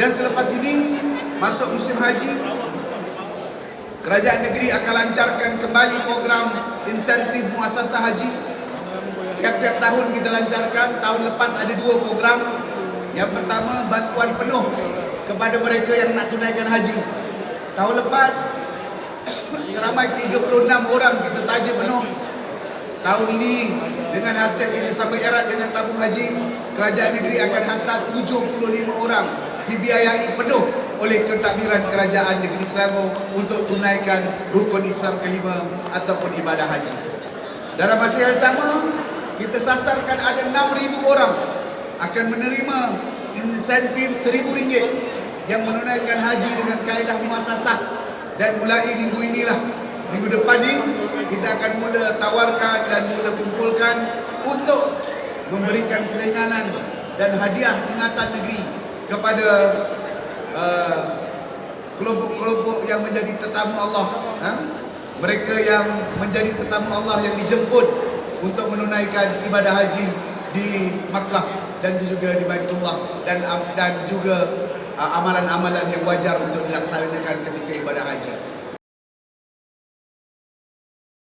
Dan selepas ini masuk musim haji Kerajaan negeri akan lancarkan kembali program insentif muasasah haji. Tiap-tiap tahun kita lancarkan Tahun lepas ada dua program. Yang pertama bantuan penuh Kepada mereka yang nak tunaikan haji. Tahun lepas Seramai 36 orang kita taja penuh. Tahun ini dengan hasil kerjasama erat dengan tabung haji Kerajaan negeri akan hantar 75 orang Dibiayai penuh oleh pentadbiran kerajaan negeri Selangor Untuk tunaikan rukun Islam kelima Ataupun ibadah haji. Dalam masa yang sama Kita sasarkan ada 6,000 orang Akan menerima insentif RM1,000 Yang menunaikan haji dengan kaedah muasasah. Dan mulai minggu inilah Minggu depan ni kita akan mula tawarkan dan mula kumpulkan untuk memberikan keringanan dan hadiah ingatan negeri kepada uh, kelompok-kelompok yang menjadi tetamu Allah ha? mereka yang menjadi tetamu Allah yang dijemput untuk menunaikan ibadah haji di Makkah dan juga di Baitullah dan dan juga uh, amalan-amalan yang wajar untuk dilaksanakan ketika ibadah haji